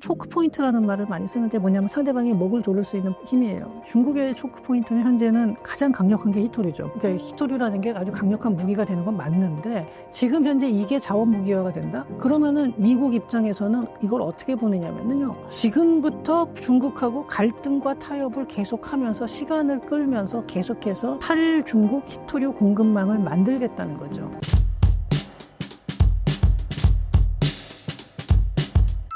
초크 포인트라는 말을 많이 쓰는데 뭐냐면 상대방의 목을 조를 수 있는 힘이에요. 중국의 초크 포인트는 현재는 가장 강력한 게 히토류죠. 그러니까 히토류라는 게 아주 강력한 무기가 되는 건 맞는데 지금 현재 이게 자원 무기화가 된다? 그러면은 미국 입장에서는 이걸 어떻게 보느냐면요. 지금부터 중국하고 갈등과 타협을 계속하면서 시간을 끌면서 계속해서 탈중국 히토류 공급망을 만들겠다는 거죠.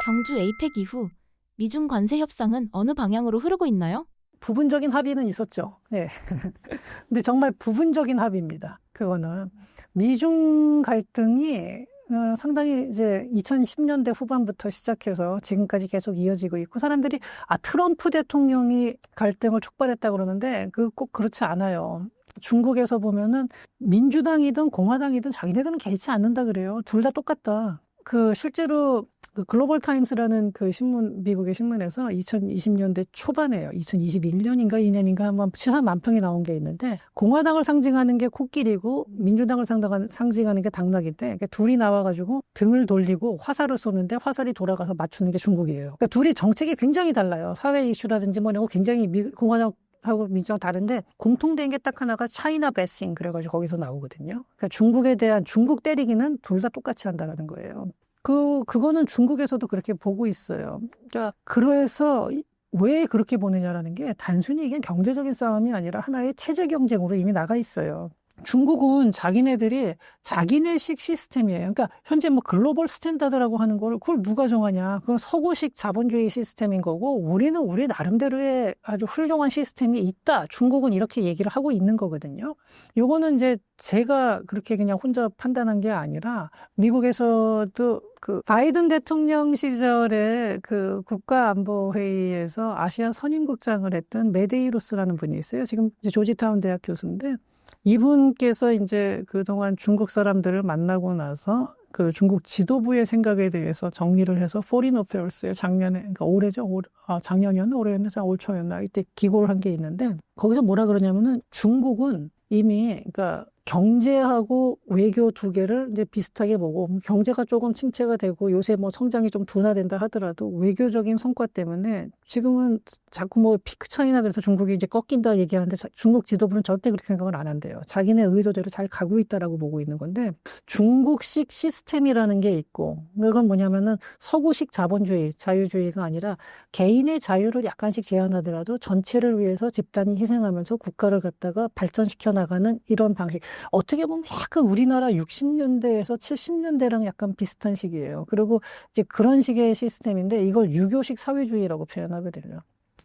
경주 에이펙 이후 미중 관세 협상은 어느 방향으로 흐르고 있나요? 부분적인 합의는 있었죠. 네. 근데 정말 부분적인 합의입니다. 그거는 미중 갈등이 어, 상당히 이제 2010년대 후반부터 시작해서 지금까지 계속 이어지고 있고 사람들이 아 트럼프 대통령이 갈등을 촉발했다 그러는데 그 꼭 그렇지 않아요. 중국에서 보면은 민주당이든 공화당이든 자기네들은 개의치 않는다 그래요. 둘 다 똑같다. 그 실제로 그 글로벌 타임스라는 그 신문 미국의 신문에서 2020년대 초반에요. 2021년인가 2년인가 한번 시사 만평이 나온 게 있는데 공화당을 상징하는 게 코끼리고 민주당을 상징하는 게 당나귀인데 그러니까 둘이 나와가지고 등을 돌리고 화살을 쏘는데 화살이 돌아가서 맞추는 게 중국이에요. 그러니까 둘이 정책이 굉장히 달라요. 사회 이슈라든지 뭐냐고 굉장히 미, 공화당 하고 민주당 다른데 공통된 게 딱 하나가 차이나 베싱 그래가지고 거기서 나오거든요. 그러니까 중국에 대한 중국 때리기는 둘 다 똑같이 한다라는 거예요. 그 그거는 중국에서도 그렇게 보고 있어요. 그러니까 그래서 이- 왜 그렇게 보느냐라는 게 단순히 이게 경제적인 싸움이 아니라 하나의 체제 경쟁으로 이미 나가 있어요. 중국은 자기네들이 자기네식 시스템이에요. 그러니까 현재 뭐 글로벌 스탠다드라고 하는 걸 그걸 누가 정하냐? 그건 서구식 자본주의 시스템인 거고 우리는 우리 나름대로의 아주 훌륭한 시스템이 있다. 중국은 이렇게 얘기를 하고 있는 거거든요. 요거는 이제 제가 그렇게 그냥 혼자 판단한 게 아니라 미국에서도 그 바이든 대통령 시절에 그 국가안보회의에서 아시아 선임국장을 했던 메데이로스라는 분이 있어요. 지금 조지타운 대학 교수인데 이분께서 이제 그동안 중국 사람들을 만나고 나서 그 중국 지도부의 생각에 대해서 정리를 해서 포린 어페어스에 작년에 그러니까 올해죠? 올, 아, 작년이었나? 올해였나? 자, 올 초였나? 이때 기고를 한 게 있는데 거기서 뭐라 그러냐면은 중국은 이미 그러니까 경제하고 외교 두 개를 이제 비슷하게 보고 경제가 조금 침체가 되고 요새 뭐 성장이 좀 둔화된다 하더라도 외교적인 성과 때문에 지금은 자꾸 뭐 피크 차이나 그래서 중국이 이제 꺾인다 얘기하는데 자- 중국 지도부는 절대 그렇게 생각을 안 한대요. 자기네 의도대로 잘 가고 있다라고 보고 있는 건데 중국식 시스템이라는 게 있고 그건 뭐냐면은 서구식 자본주의, 자유주의가 아니라 개인의 자유를 약간씩 제한하더라도 전체를 위해서 집단이 희생하면서 국가를 갖다가 발전시켜 나가는 이런 방식. 어떻게 보면 약간 우리나라 60년대에서 70년대랑 약간 비슷한 시기예요. 그리고 이제 그런 식의 시스템인데 이걸 유교식 사회주의라고 표현하거든요.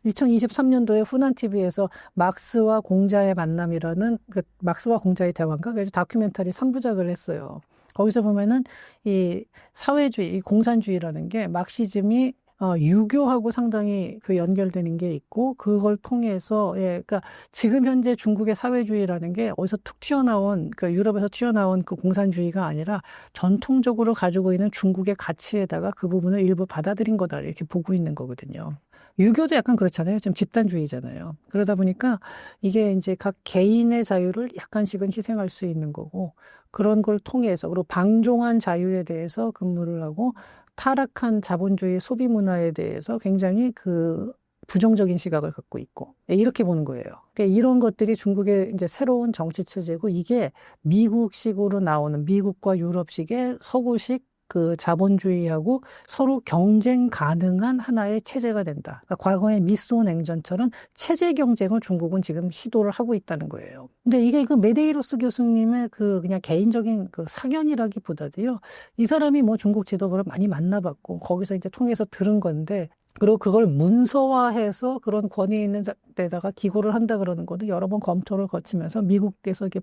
2023년도에 후난 TV에서 막스와 공자의 만남이라는 그 막스와 공자의 대화인가 그래서 다큐멘터리 3부작을 했어요. 거기서 보면은 이 사회주의, 이 공산주의라는 게 막시즘이 어, 유교하고 상당히 그 연결되는 게 있고 그걸 통해서 예, 그러니까 지금 현재 중국의 사회주의라는 게 어디서 툭 튀어나온 그 유럽에서 튀어나온 그 공산주의가 아니라 전통적으로 가지고 있는 중국의 가치에다가 그 부분을 일부 받아들인 거다 이렇게 보고 있는 거거든요. 유교도 약간 그렇잖아요. 좀 집단주의잖아요. 그러다 보니까 이게 이제 각 개인의 자유를 약간씩은 희생할 수 있는 거고 그런 걸 통해서 그리고 방종한 자유에 대해서 근무를 하고 타락한 자본주의 소비 문화에 대해서 굉장히 그 부정적인 시각을 갖고 있고 예, 이렇게 보는 거예요. 그러니까 이런 것들이 중국의 이제 새로운 정치 체제고 이게 미국식으로 나오는 미국과 유럽식의 서구식 그 자본주의하고 서로 경쟁 가능한 하나의 체제가 된다. 그러니까 과거의 미소 냉전처럼 체제 경쟁을 중국은 지금 시도를 하고 있다는 거예요. 근데 이게 그 메데이로스 교수님의 그 그냥 개인적인 그 사견이라기보다도요. 이 사람이 뭐 중국 지도부를 많이 만나봤고 거기서 이제 통해서 들은 건데 그리고 그걸 문서화해서 그런 권위 있는 자- 데다가 기고를 한다 그러는 거는 여러 번 검토를 거치면서 미국에서 이게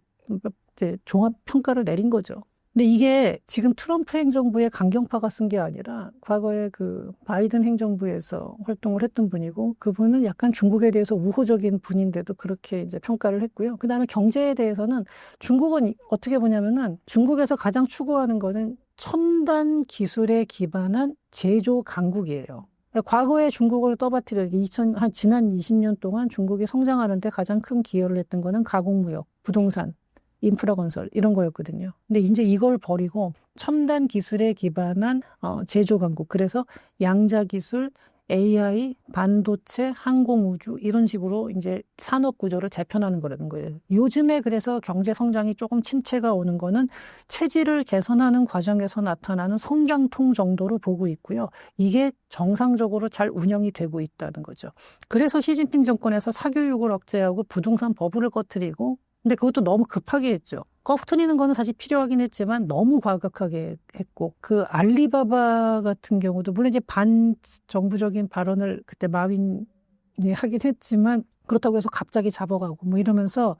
이제 종합 평가를 내린 거죠. 근데 이게 지금 트럼프 행정부의 강경파가 쓴 게 아니라 과거에 그 바이든 행정부에서 활동을 했던 분이고 그분은 약간 중국에 대해서 우호적인 분인데도 그렇게 이제 평가를 했고요. 그 다음에 경제에 대해서는 중국은 이- 어떻게 보냐면은 중국에서 가장 추구하는 거는 첨단 기술에 기반한 제조 강국이에요. 과거에 중국을 떠받들여 2000, 한 지난 20년 동안 중국이 성장하는데 가장 큰 기여를 했던 거는 가공무역, 부동산, 인프라 건설 이런 거였거든요. 근데 이제 이걸 버리고 첨단 기술에 기반한 어, 제조 강국. 그래서 양자 기술, AI, 반도체, 항공우주 이런 식으로 이제 산업 구조를 재편하는 거라는 거예요. 요즘에 그래서 경제 성장이 조금 침체가 오는 거는 체질을 개선하는 과정에서 나타나는 성장통 정도로 보고 있고요. 이게 정상적으로 잘 운영이 되고 있다는 거죠. 그래서 시진핑 정권에서 사교육을 억제하고 부동산 버블을 꺼트리고 근데 그것도 너무 급하게 했죠. 꺼트리는 거는 사실 필요하긴 했지만 너무 과격하게 했고 그 알리바바 같은 경우도 물론 이제 반정부적인 발언을 그때 마윈이 하긴 했지만 그렇다고 해서 갑자기 잡아가고 뭐 이러면서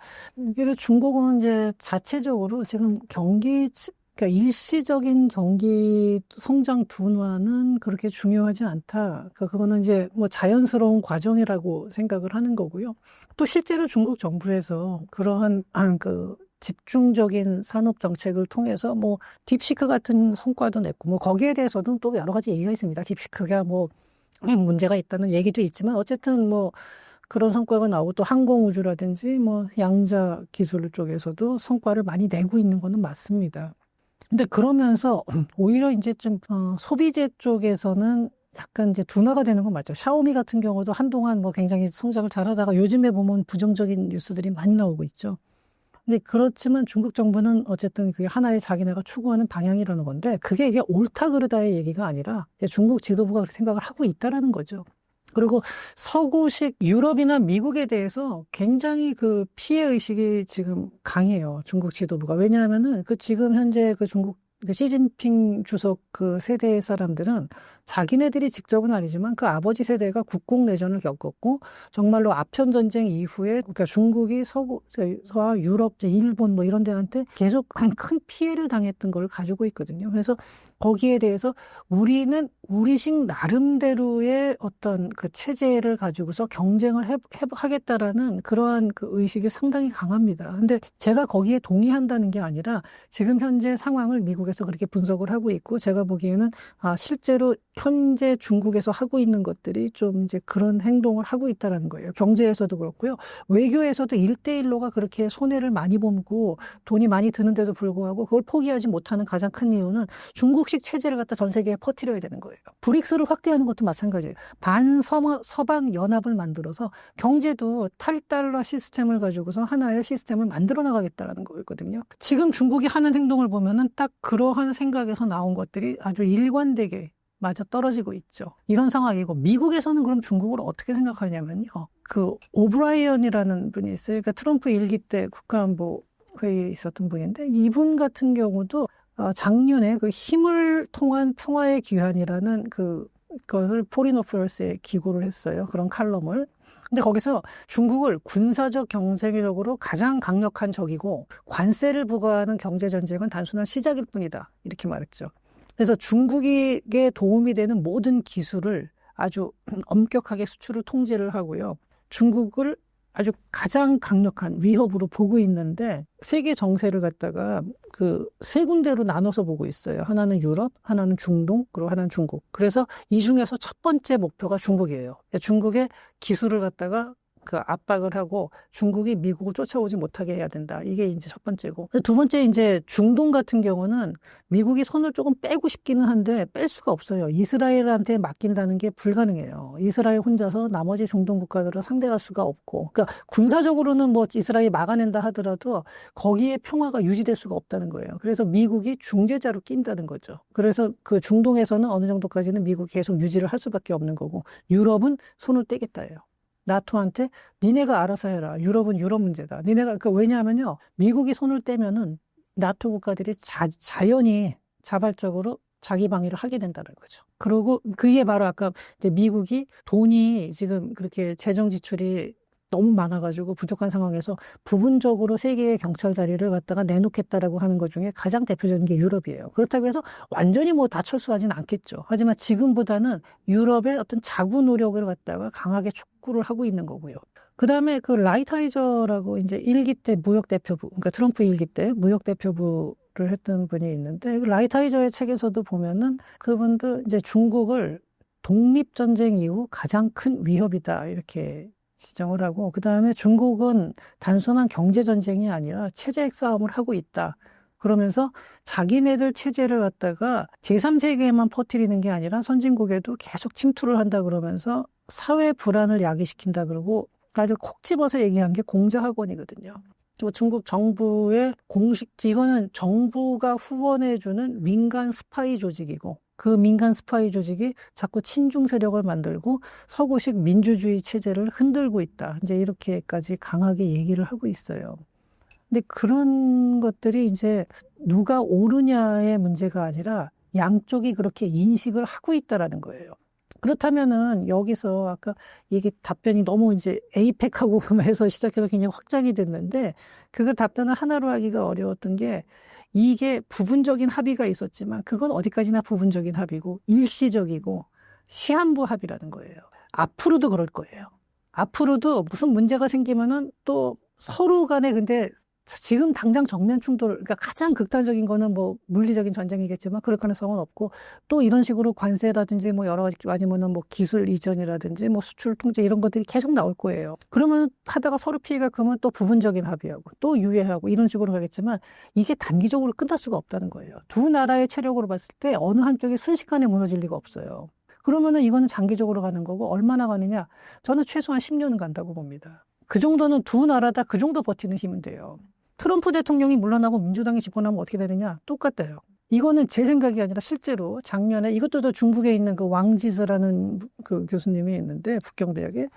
그래서 중국은 이제 자체적으로 지금 경기 그러니까 일시적인 경기 성장 둔화는 그렇게 중요하지 않다. 그러니까 그거는 이제 뭐 자연스러운 과정이라고 생각을 하는 거고요. 또 실제로 중국 정부에서 그러한 아, 그 집중적인 산업 정책을 통해서 뭐 딥시크 같은 성과도 냈고 뭐 거기에 대해서도 또 여러 가지 얘기가 있습니다. 딥시크가 뭐 문제가 있다는 얘기도 있지만 어쨌든 뭐 그런 성과가 나오고 또 항공우주라든지 뭐 양자 기술 쪽에서도 성과를 많이 내고 있는 거는 맞습니다. 근데 그러면서 오히려 이제 좀 어, 소비재 쪽에서는 약간 이제 둔화가 되는 건 맞죠. 샤오미 같은 경우도 한동안 뭐 굉장히 성장을 잘하다가 요즘에 보면 부정적인 뉴스들이 많이 나오고 있죠. 근데 그렇지만 중국 정부는 어쨌든 그게 하나의 자기네가 추구하는 방향이라는 건데 그게 이게 옳다 그르다의 얘기가 아니라 중국 지도부가 그렇게 생각을 하고 있다라는 거죠. 그리고 서구식 유럽이나 미국에 대해서 굉장히 그 피해 의식이 지금 강해요. 중국 지도부가. 왜냐하면은 그 지금 현재 그 중국 그 시진핑 주석 그 세대의 사람들은 자기네들이 직접은 아니지만 그 아버지 세대가 국공 내전을 겪었고 정말로 아편 전쟁 이후에 그러니까 중국이 서구와 유럽, 일본 뭐 이런 데한테 계속 큰 피해를 당했던 걸 가지고 있거든요. 그래서 거기에 대해서 우리는 우리식 나름대로의 어떤 그 체제를 가지고서 경쟁을 해, 해, 하겠다라는 그러한 그 의식이 상당히 강합니다. 근데 제가 거기에 동의한다는 게 아니라 지금 현재 상황을 미국에서 그렇게 분석을 하고 있고 제가 보기에는 아, 실제로 현재 중국에서 하고 있는 것들이 좀 이제 그런 행동을 하고 있다라는 거예요. 경제에서도 그렇고요. 외교에서도 일대일로가 그렇게 손해를 많이 보고 돈이 많이 드는데도 불구하고 그걸 포기하지 못하는 가장 큰 이유는 중국식 체제를 갖다 전 세계에 퍼뜨려야 되는 거예요. 브릭스를 확대하는 것도 마찬가지예요. 반서방 연합을 만들어서 경제도 탈달러 시스템을 가지고서 하나의 시스템을 만들어 나가겠다라는 거였거든요. 지금 중국이 하는 행동을 보면은 딱 그러한 생각에서 나온 것들이 아주 일관되게 맞아 떨어지고 있죠. 이런 상황이고 미국에서는 그럼 중국을 어떻게 생각하냐면요. 그 오브라이언이라는 분이 있어요. 그러니까 트럼프 일기 때 국가안보 회의에 있었던 분인데 이분 같은 경우도 어, 작년에 그 힘을 통한 평화의 귀환이라는 그 것을 어페어스에 기고를 했어요. 그런 칼럼을. 근데 거기서 중국을 군사적 경쟁력으로 가장 강력한 적이고 관세를 부과하는 경제 전쟁은 단순한 시작일 뿐이다. 이렇게 말했죠. 그래서 중국에게 도움이 되는 모든 기술을 아주 엄격하게 수출을 통제를 하고요. 중국을 아주 가장 강력한 위협으로 보고 있는데 세계 정세를 갖다가 그 세 군데로 나눠서 보고 있어요. 하나는 유럽, 하나는 중동, 그리고 하나는 중국. 그래서 이 중에서 첫 번째 목표가 중국이에요. 중국의 기술을 갖다가 그 압박을 하고 중국이 미국을 쫓아오지 못하게 해야 된다. 이게 이제 첫 번째고. 두 번째 이제 중동 같은 경우는 미국이 손을 조금 빼고 싶기는 한데 뺄 수가 없어요. 이스라엘한테 맡긴다는 게 불가능해요. 이스라엘 혼자서 나머지 중동 국가들을 상대할 수가 없고. 그러니까 군사적으로는 뭐 이스라엘이 막아낸다 하더라도 거기에 평화가 유지될 수가 없다는 거예요. 그래서 미국이 중재자로 낀다는 거죠. 그래서 그 중동에서는 어느 정도까지는 미국이 계속 유지를 할 수밖에 없는 거고 유럽은 손을 떼겠다예요. 나토한테 니네가 알아서 해라. 유럽은 유럽 문제다. 니네가 그 왜냐하면요. 미국이 손을 떼면은 나토 국가들이 자, 자연히 자발적으로 자기 방위를 하게 된다는 거죠. 그리고 그게 바로 아까 미국이 돈이 지금 그렇게 재정 지출이 너무 많아가지고 부족한 상황에서 부분적으로 세계의 경찰 자리를 갖다가 내놓겠다라고 하는 것 중에 가장 대표적인 게 유럽이에요. 그렇다고 해서 완전히 뭐 다 철수하지는 않겠죠. 하지만 지금보다는 유럽의 어떤 자구 노력을 갖다가 강하게 촉구를 하고 있는 거고요. 그 다음에 그 라이타이저라고 이제 일기 때 무역 대표부, 그러니까 트럼프 일기 때 무역 대표부 를 했던 분이 있는데 그 라이타이저의 책에서도 보면은 그분도 이제 중국을 독립전쟁 이후 가장 큰 위협이다 이렇게 지정을 하고 그 다음에 중국은 단순한 경제 전쟁이 아니라 체제 싸움을 하고 있다. 그러면서 자기네들 체제를 갖다가 제3세계에만 퍼뜨리는 게 아니라 선진국에도 계속 침투를 한다 그러면서 사회 불안을 야기시킨다 그러고 아주 콕 집어서 얘기한 게 공자학원이거든요. 또 중국 정부의 공식 이거는 정부가 후원해주는 민간 스파이 조직이고 그 민간 스파이 조직이 자꾸 친중 세력을 만들고 서구식 민주주의 체제를 흔들고 있다. 이제 이렇게까지 강하게 얘기를 하고 있어요. 근데 그런 것들이 이제 누가 옳으냐의 문제가 아니라 양쪽이 그렇게 인식을 하고 있다라는 거예요. 그렇다면은 여기서 아까 이게 답변이 너무 이제 에이펙하고 해서 시작해서 굉장히 확장이 됐는데 그걸 답변을 하나로 하기가 어려웠던 게 이게 부분적인 합의가 있었지만 그건 어디까지나 부분적인 합의고 일시적이고 시한부 합의라는 거예요. 앞으로도 그럴 거예요. 앞으로도 무슨 문제가 생기면은 또 서로 간에 근데 지금 당장 정면 충돌, 그러니까 가장 극단적인 거는 뭐 물리적인 전쟁이겠지만 그럴 가능성은 없고 또 이런 식으로 관세라든지 뭐 여러 가지 아니면은 뭐 기술 이전이라든지 뭐 수출 통제 이런 것들이 계속 나올 거예요. 그러면 하다가 서로 피해가 크면 또 부분적인 합의하고 또 유예하고 이런 식으로 가겠지만 이게 단기적으로 끝날 수가 없다는 거예요. 두 나라의 체력으로 봤을 때 어느 한쪽이 순식간에 무너질 리가 없어요. 그러면은 이거는 장기적으로 가는 거고 얼마나 가느냐? 저는 최소한 10년은 간다고 봅니다. 그 정도는 두 나라 다 그 정도 버티는 힘은 돼요. 트럼프 대통령이 물러나고 민주당이 집권하면 어떻게 되느냐? 똑같아요. 이거는 제 생각이 아니라 실제로 작년에 이것도 더 중국에 있는 그 왕지스라는 그 교수님이 있는데 북경대학에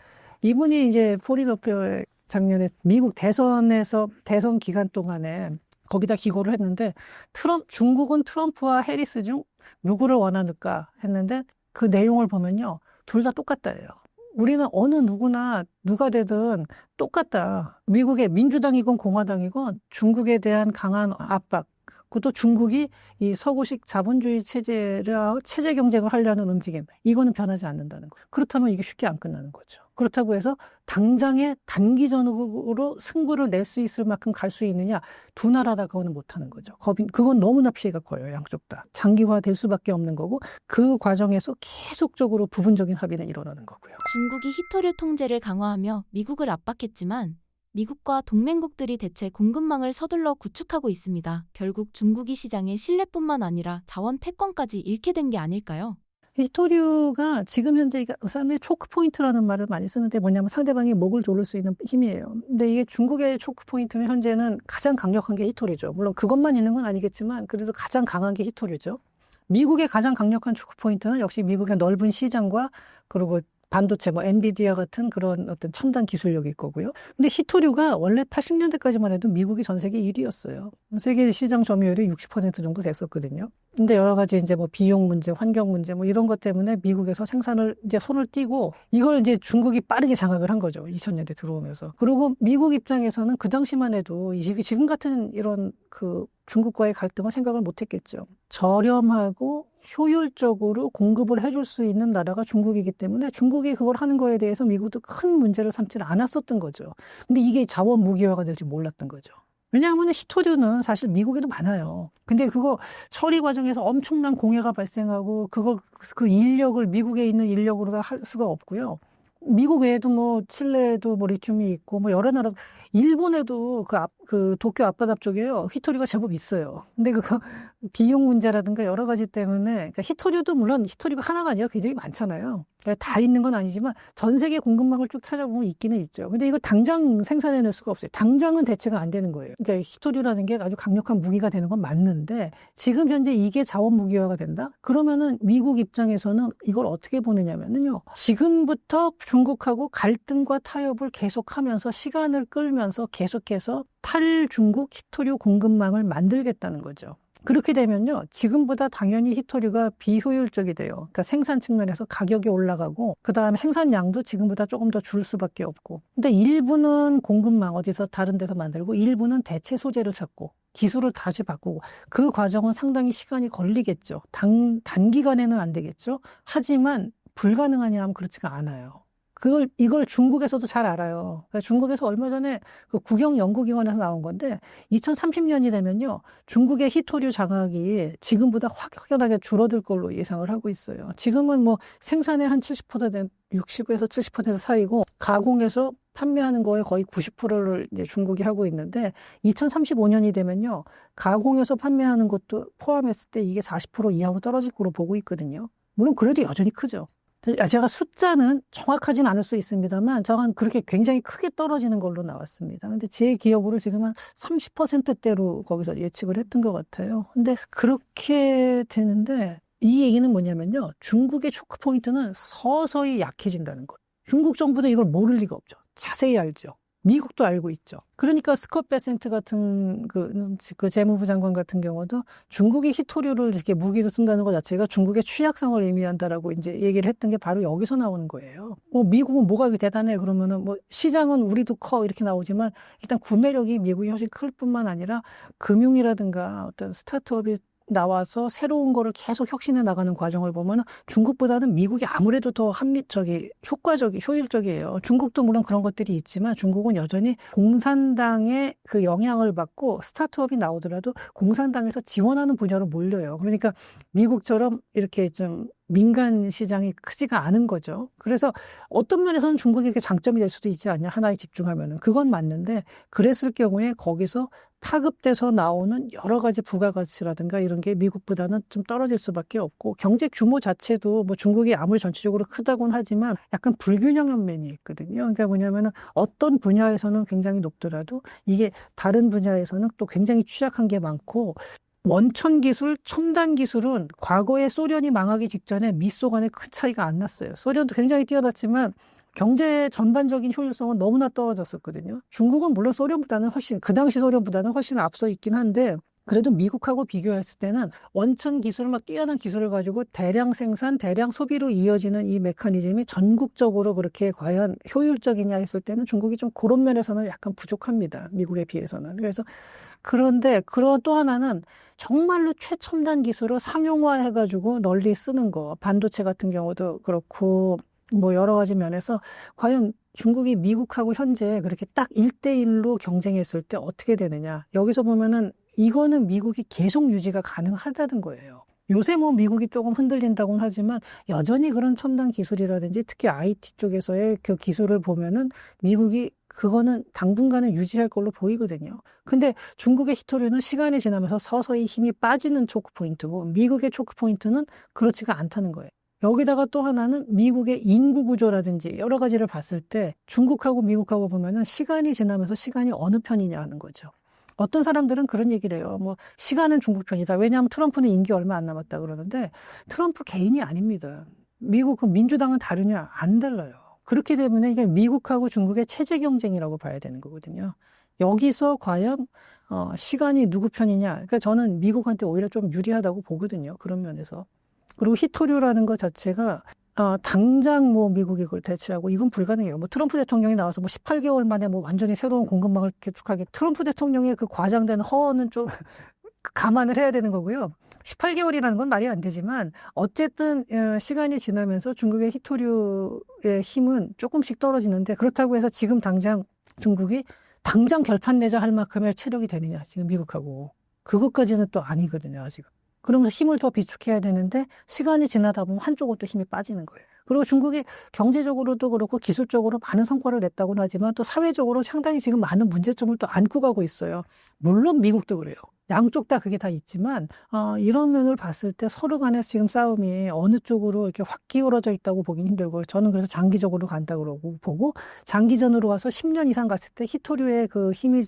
이분이 이제 포리노페어에 작년에 미국 대선에서 대선 기간 동안에 거기다 기고를 했는데 트럼 중국은 트럼프와 해리스 중 누구를 원하는가 했는데 그 내용을 보면요 둘 다 똑같다예요. 우리는 어느 누구나 누가 되든 똑같다. 미국의 민주당이건 공화당이건 중국에 대한 강한 압박. 그것도 중국이 이 서구식 자본주의 체제를 체제 경쟁을 하려는 움직임. 이거는 변하지 않는다는 거예요. 그렇다면 이게 쉽게 안 끝나는 거죠. 그렇다고 해서 당장에 단기전으로 승부를 낼 수 있을 만큼 갈 수 있느냐? 두 나라 다 그거는 못하는 거죠. 겁이, 그건 너무나 피해가 커요. 양쪽 다. 장기화 될 수밖에 없는 거고 그 과정에서 계속적으로 부분적인 합의는 일어나는 거고요. 중국이 히토류 통제를 강화하며 미국을 압박했지만 미국과 동맹국들이 대체 공급망을 서둘러 구축하고 있습니다. 결국 중국이 시장의 신뢰뿐만 아니라 자원 패권까지 잃게 된 게 아닐까요? 히토류가 지금 현재 사람들이 초크 포인트라는 말을 많이 쓰는데 뭐냐면 상대방이 목을 조를 수 있는 힘이에요. 근데 이게 중국의 초크 포인트는 현재는 가장 강력한 게 히토류죠. 물론 그것만 있는 건 아니겠지만 그래도 가장 강한 게 히토류죠. 미국의 가장 강력한 초크 포인트는 역시 미국의 넓은 시장과 그리고 반도체, 뭐 엔비디아 같은 그런 어떤 첨단 기술력일 거고요. 근데 히토류가 원래 80년대까지만 해도 미국이 전 세계 1위였어요. 세계 시장 점유율이 60% 정도 됐었거든요. 근데 여러 가지 이제 뭐 비용 문제, 환경 문제 뭐 이런 것 때문에 미국에서 생산을 이제 손을 띄고 이걸 이제 중국이 빠르게 장악을 한 거죠. 2000년대 들어오면서. 그리고 미국 입장에서는 그 당시만 해도 지금 같은 이런 그 중국과의 갈등을 생각을 못 했겠죠. 저렴하고 효율적으로 공급을 해줄 수 있는 나라가 중국이기 때문에 중국이 그걸 하는 거에 대해서 미국도 큰 문제를 삼지는 않았었던 거죠. 근데 이게 자원 무기화가 될지 몰랐던 거죠. 왜냐하면 히토류는 사실 미국에도 많아요. 근데 그거 처리 과정에서 엄청난 공해가 발생하고 그걸 그 인력을 미국에 있는 인력으로 다 할 수가 없고요. 미국 외에도 뭐 칠레에도 뭐 리튬이 있고 뭐 여러 나라 일본에도 그 앞 그 도쿄 앞바다 쪽에요 히토류가 제법 있어요. 근데 그거 비용 문제라든가 여러 가지 때문에 그러니까 히토류도 물론 히토류가 하나가 아니라 굉장히 많잖아요. 그러니까 다 있는 건 아니지만 전 세계 공급망을 쭉 찾아보면 있기는 있죠. 근데 이걸 당장 생산해낼 수가 없어요. 당장은 대체가 안 되는 거예요. 그러니까 히토류라는 게 아주 강력한 무기가 되는 건 맞는데 지금 현재 이게 자원 무기화가 된다? 그러면은 미국 입장에서는 이걸 어떻게 보느냐면요. 지금부터 중국하고 갈등과 타협을 계속하면서 시간을 끌면서 계속해서 탈중국 히토류 공급망을 만들겠다는 거죠. 그렇게 되면요, 지금보다 당연히 히토류가 비효율적이 돼요. 그러니까 생산 측면에서 가격이 올라가고, 그 다음에 생산량도 지금보다 조금 더 줄 수밖에 없고. 근데 일부는 공급망 어디서 다른 데서 만들고, 일부는 대체 소재를 찾고, 기술을 다시 바꾸고, 그 과정은 상당히 시간이 걸리겠죠. 단, 단기간에는 안 되겠죠. 하지만 불가능하냐 하면 그렇지가 않아요. 그걸 이걸 중국에서도 잘 알아요. 그러니까 중국에서 얼마 전에 그 국영 연구기관에서 나온 건데 2030년이 되면요 중국의 히토류 장악이 지금보다 확연하게 줄어들 걸로 예상을 하고 있어요. 지금은 뭐 생산의 한 70% 60에서 70% 사이고 가공해서 판매하는 거에 거의 90%를 이제 중국이 하고 있는데 2035년이 되면요 가공해서 판매하는 것도 포함했을 때 이게 40% 이하로 떨어질 거로 보고 있거든요. 물론 그래도 여전히 크죠. 제가 숫자는 정확하진 않을 수 있습니다만 저는 그렇게 굉장히 크게 떨어지는 걸로 나왔습니다. 근데 제 기억으로 지금 한 30%대로 거기서 예측을 했던 것 같아요. 근데 그렇게 되는데 이 얘기는 뭐냐면요. 중국의 초크 포인트는 서서히 약해진다는 거예요. 중국 정부도 이걸 모를 리가 없죠. 자세히 알죠. 미국도 알고 있죠. 그러니까 스콧 베센트 같은 그, 그 재무부 장관 같은 경우도 중국이 히토류를 이렇게 무기로 쓴다는 것 자체가 중국의 취약성을 의미한다라고 이제 얘기를 했던 게 바로 여기서 나오는 거예요. 뭐 미국은 뭐가 대단해 그러면은 뭐 시장은 우리도 커 이렇게 나오지만 일단 구매력이 미국이 훨씬 클 뿐만 아니라 금융이라든가 어떤 스타트업이 나와서 새로운 거를 계속 혁신해 나가는 과정을 보면 중국보다는 미국이 아무래도 더 한미적이 효과적이 효율적이에요. 중국도 물론 그런 것들이 있지만 중국은 여전히 공산당의 그 영향을 받고 스타트업이 나오더라도 공산당에서 지원하는 분야로 몰려요. 그러니까 미국처럼 이렇게 좀 민간 시장이 크지가 않은 거죠. 그래서 어떤 면에서는 중국에게 장점이 될 수도 있지 않냐. 하나에 집중하면은. 그건 맞는데 그랬을 경우에 거기서 파급돼서 나오는 여러 가지 부가가치라든가 이런 게 미국보다는 좀 떨어질 수밖에 없고 경제 규모 자체도 뭐 중국이 아무리 전체적으로 크다고는 하지만 약간 불균형한 면이 있거든요. 그러니까 뭐냐면은 어떤 분야에서는 굉장히 높더라도 이게 다른 분야에서는 또 굉장히 취약한 게 많고 원천 기술, 첨단 기술은 과거에 소련이 망하기 직전에 미소 간에 큰 차이가 안 났어요. 소련도 굉장히 뛰어났지만 경제 전반적인 효율성은 너무나 떨어졌었거든요. 중국은 물론 소련보다는 훨씬, 그 당시 소련보다는 훨씬 앞서 있긴 한데, 그래도 미국하고 비교했을 때는 원천 기술을 막 뛰어난 기술을 가지고 대량 생산, 대량 소비로 이어지는 이 메커니즘이 전국적으로 그렇게 과연 효율적이냐 했을 때는 중국이 좀 그런 면에서는 약간 부족합니다. 미국에 비해서는. 그래서 그런데 그런 또 하나는 정말로 최첨단 기술을 상용화해가지고 널리 쓰는 거. 반도체 같은 경우도 그렇고 뭐 여러 가지 면에서 과연 중국이 미국하고 현재 그렇게 딱 1대1로 경쟁했을 때 어떻게 되느냐. 여기서 보면은 이거는 미국이 계속 유지가 가능하다는 거예요. 요새 뭐 미국이 조금 흔들린다고는 하지만 여전히 그런 첨단 기술이라든지 특히 IT 쪽에서의 그 기술을 보면은 미국이 그거는 당분간은 유지할 걸로 보이거든요. 근데 중국의 히토류는 시간이 지나면서 서서히 힘이 빠지는 초크 포인트고 미국의 초크 포인트는 그렇지가 않다는 거예요. 여기다가 또 하나는 미국의 인구 구조라든지 여러 가지를 봤을 때 중국하고 미국하고 보면은 시간이 지나면서 시간이 어느 편이냐 하는 거죠. 어떤 사람들은 그런 얘기를 해요. 뭐, 시간은 중국 편이다. 왜냐하면 트럼프는 임기 얼마 안 남았다 그러는데, 트럼프 개인이 아닙니다. 미국, 그 민주당은 다르냐? 안 달라요. 그렇기 때문에 이게 미국하고 중국의 체제 경쟁이라고 봐야 되는 거거든요. 여기서 과연, 어, 시간이 누구 편이냐? 그러니까 저는 미국한테 오히려 좀 유리하다고 보거든요. 그런 면에서. 그리고 히토류라는 것 자체가 어, 당장 뭐 미국이 그걸 대체하고 이건 불가능해요. 뭐 트럼프 대통령이 나와서 뭐 18개월 만에 뭐 완전히 새로운 공급망을 개축하게 트럼프 대통령의 그 과장된 허언은 좀 감안을 해야 되는 거고요. 18개월이라는 건 말이 안 되지만 어쨌든 어, 시간이 지나면서 중국의 히토류 의 힘은 조금씩 떨어지는데 그렇다고 해서 지금 당장 중국이 당장 결판 내자 할 만큼의 체력이 되느냐 지금 미국하고 그것까지는 또 아니거든요 아직은. 그러면서 힘을 더 비축해야 되는데 시간이 지나다 보면 한쪽으로 또 힘이 빠지는 거예요. 그리고 중국이 경제적으로도 그렇고 기술적으로 많은 성과를 냈다고는 하지만 또 사회적으로 상당히 지금 많은 문제점을 또 안고 가고 있어요. 물론 미국도 그래요. 양쪽 다 그게 다 있지만 어, 이런 면을 봤을 때 서로 간에 지금 싸움이 어느 쪽으로 이렇게 확 기울어져 있다고 보긴 힘들고 저는 그래서 장기적으로 간다 그러고 보고 장기전으로 와서 10년 이상 갔을 때 히토류의 그 힘이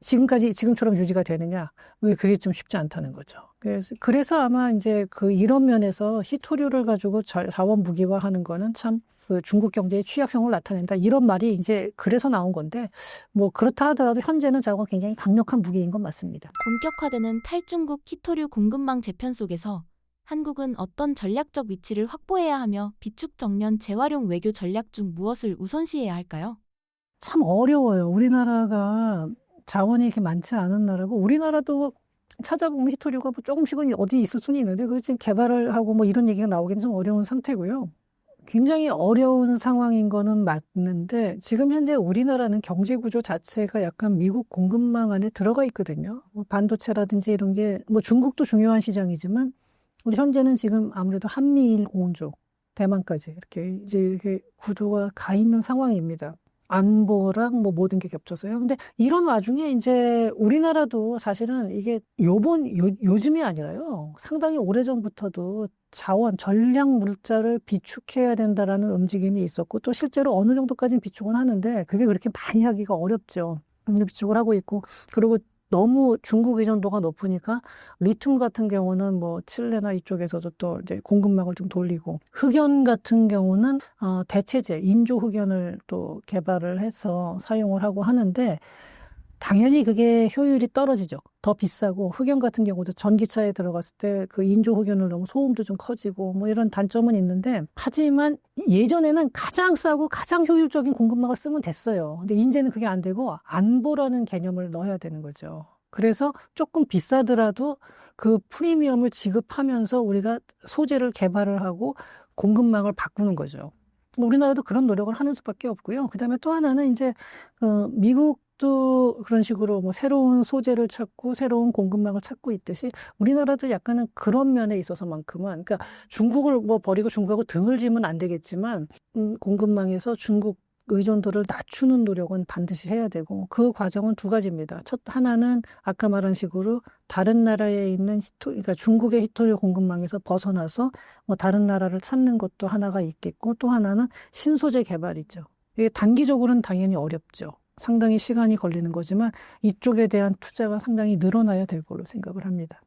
지금까지 지금처럼 유지가 되느냐 그게 좀 쉽지 않다는 거죠. 그래서 그래서 아마 이제 그 이런 면에서 히토류를 가지고 자원 무기화하는 거는 참 그 중국 경제의 취약성을 나타낸다 이런 말이 이제 그래서 나온 건데 뭐 그렇다 하더라도 현재는 저건 굉장히 강력한 무기인 건 맞습니다. 본격화되는 탈중국 히토류 공급망 재편 속에서 한국은 어떤 전략적 위치를 확보해야 하며 비축 정년 재활용 외교 전략 중 무엇을 우선시해야 할까요? 참 어려워요. 우리나라가 자원이 이렇게 많지 않은 나라고 우리나라도 찾아보면 히토류가 뭐 조금씩은 어디 있을 수는 있는데 그 지금 개발을 하고 뭐 이런 얘기가 나오기는 좀 어려운 상태고요. 굉장히 어려운 상황인 거는 맞는데 지금 현재 우리나라는 경제 구조 자체가 약간 미국 공급망 안에 들어가 있거든요. 뭐 반도체라든지 이런 게 뭐 중국도 중요한 시장이지만 우리 현재는 지금 아무래도 한미일 공조, 대만까지 이렇게 이제 이렇게 구도가 가 있는 상황입니다. 안보랑 뭐 모든 게 겹쳐서요. 근데 이런 와중에 이제 우리나라도 사실은 이게 요번 요, 요즘이 아니라요. 상당히 오래전부터도 자원, 전략 물자를 비축해야 된다라는 움직임이 있었고 또 실제로 어느 정도까지는 비축은 하는데 그게 그렇게 많이 하기가 어렵죠. 근데 비축을 하고 있고 그리고 너무 중국 의존도가 높으니까 리튬 같은 경우는 뭐 칠레나 이쪽에서도 또 이제 공급망을 좀 돌리고 흑연 같은 경우는 어 대체제 인조 흑연을 또 개발을 해서 사용을 하고 하는데 당연히 그게 효율이 떨어지죠. 더 비싸고 흑연 같은 경우도 전기차에 들어갔을 때 그 인조 흑연을 너무 소음도 좀 커지고 뭐 이런 단점은 있는데 하지만 예전에는 가장 싸고 가장 효율적인 공급망을 쓰면 됐어요. 근데 이제는 그게 안 되고 안보라는 개념을 넣어야 되는 거죠. 그래서 조금 비싸더라도 그 프리미엄을 지급하면서 우리가 소재를 개발을 하고 공급망을 바꾸는 거죠. 우리나라도 그런 노력을 하는 수밖에 없고요. 그 다음에 또 하나는 이제 그 미국도 그런 식으로 뭐 새로운 소재를 찾고 새로운 공급망을 찾고 있듯이 우리나라도 약간은 그런 면에 있어서만큼은 그러니까 중국을 뭐 버리고 중국하고 등을 지면 안 되겠지만 음, 공급망에서 중국 의존도를 낮추는 노력은 반드시 해야 되고 그 과정은 두 가지입니다. 첫 하나는 아까 말한 식으로 다른 나라에 있는 히토, 그러니까 중국의 히토리 공급망에서 벗어나서 뭐 다른 나라를 찾는 것도 하나가 있겠고 또 하나는 신소재 개발이죠. 이게 단기적으로는 당연히 어렵죠. 상당히 시간이 걸리는 거지만 이쪽에 대한 투자가 상당히 늘어나야 될 걸로 생각을 합니다.